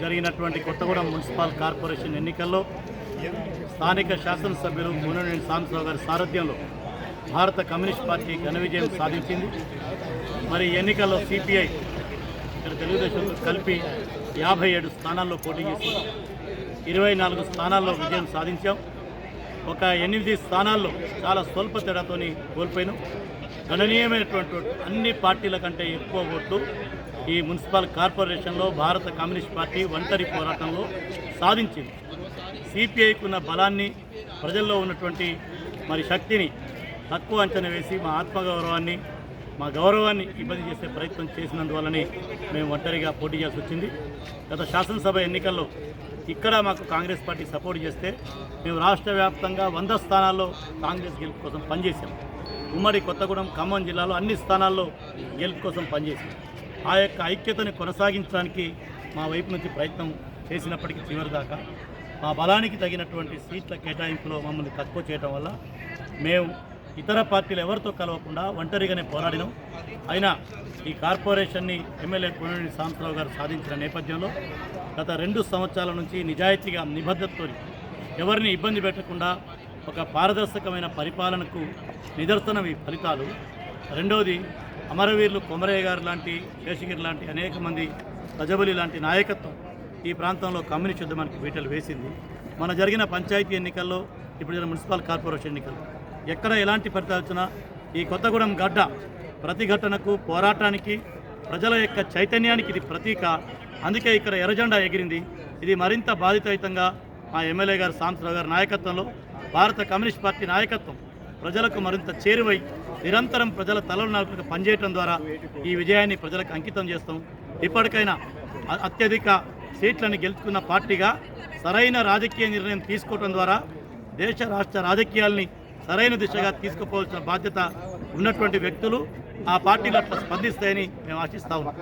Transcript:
జరిగినటువంటి Kothagudem municipal corporation ఎన్నికల్లో స్థానిక శాసనసభ్యులు ముననేని సాంబశివరావు గారి సారథ్యంలో భారత కమ్యూనిస్ట్ పార్టీ ఘన విజయం సాధించింది. మరి ఎన్నికల్లో సిపిఐ ఇక్కడ తెలుగుదేశం కలిపి యాభై ఏడు స్థానాల్లో పోటీ చేసింది. ఇరవై నాలుగు స్థానాల్లో విజయం సాధించాం. ఒక ఎనిమిది స్థానాల్లో చాలా స్వల్ప తేడాతోని కోల్పోయినాం. గణనీయమైనటువంటి అన్ని పార్టీల కంటే ఎక్కువ ఓట్లు ఈ మున్సిపల్ కార్పొరేషన్లో భారత కమ్యూనిస్ట్ పార్టీ ఒంటరి పోరాటంలో సాధించింది. సిపిఐకి ఉన్న బలాన్ని ప్రజల్లో ఉన్నటువంటి మరి శక్తిని తక్కువ అంచనా వేసి మా ఆత్మగౌరవాన్ని మా గౌరవాన్ని ఇబ్బంది చేసే ప్రయత్నం చేసినందువల్లనే మేము ఒంటరిగా పోటీ చేయాల్సి వచ్చింది. గత శాసనసభ ఎన్నికల్లో ఇక్కడ మాకు కాంగ్రెస్ పార్టీ సపోర్ట్ చేస్తే మేము రాష్ట్ర వ్యాప్తంగా వంద స్థానాల్లో కాంగ్రెస్ గెలుపు కోసం పనిచేసాం ఉమ్మడి కొత్తగూడెం ఖమ్మం జిల్లాలో అన్ని స్థానాల్లో గెలుపు కోసం పనిచేసాం ఆ యొక్క ఐక్యతని కొనసాగించడానికి మా వైపు నుంచి ప్రయత్నం చేసినప్పటికీ చివరి దాకా మా బలానికి తగినటువంటి సీట్ల కేటాయింపులో మమ్మల్ని తక్కువ చేయడం వల్ల మేము ఇతర పార్టీలు ఎవరితో కలవకుండా ఒంటరిగానే పోరాడినాం. అయినా ఈ కార్పొరేషన్ని ఎమ్మెల్యే కొనని సాంతరావు గారు సాధించిన నేపథ్యంలో గత రెండు సంవత్సరాల నుంచి నిజాయితీగా నిబద్ధతతో ఎవరిని ఇబ్బంది పెట్టకుండా ఒక పారదర్శకమైన పరిపాలనకు నిదర్శనం ఈ ఫలితాలు. రెండవది అమరవీరులు కొమరయ్య గారు లాంటి శేషగిరి లాంటి అనేక మంది ప్రజబలి లాంటి నాయకత్వం ఈ ప్రాంతంలో కమ్యూనిస్ట్ ఉద్యమానికి బీటలు వేసింది. మన జరిగిన పంచాయతీ ఎన్నికల్లో ఇప్పుడు జరిగిన మున్సిపల్ కార్పొరేషన్ ఎన్నికలు ఎక్కడ ఎలాంటి ఫలితాలు వచ్చినా ఈ కొత్తగూడెం గడ్డ ప్రతిఘటనకు పోరాటానికి ప్రజల యొక్క చైతన్యానికి ఇది ప్రతీక. అందుకే ఇక్కడ ఎర్రజెండా ఎగిరింది. ఇది మరింత బాధితయుతంగా మా ఎమ్మెల్యే గారు సాంసరావు గారి నాయకత్వంలో భారత కమ్యూనిస్ట్ పార్టీ నాయకత్వం ప్రజలకు మరింత చేరువై నిరంతరం ప్రజల తలలు నలుపులకు పనిచేయటం ద్వారా ఈ విజయాన్ని ప్రజలకు అంకితం చేస్తాం. ఇప్పటికైనా అత్యధిక సీట్లను గెలుచుకున్న పార్టీగా సరైన రాజకీయ నిర్ణయం తీసుకోవడం ద్వారా దేశ రాష్ట్ర రాజకీయాల్ని సరైన దిశగా తీసుకుపోవాల్సిన బాధ్యత ఉన్నటువంటి వ్యక్తులు ఆ పార్టీలు అట్లా స్పందిస్తాయని మేము ఆశిస్తా ఉన్నాం.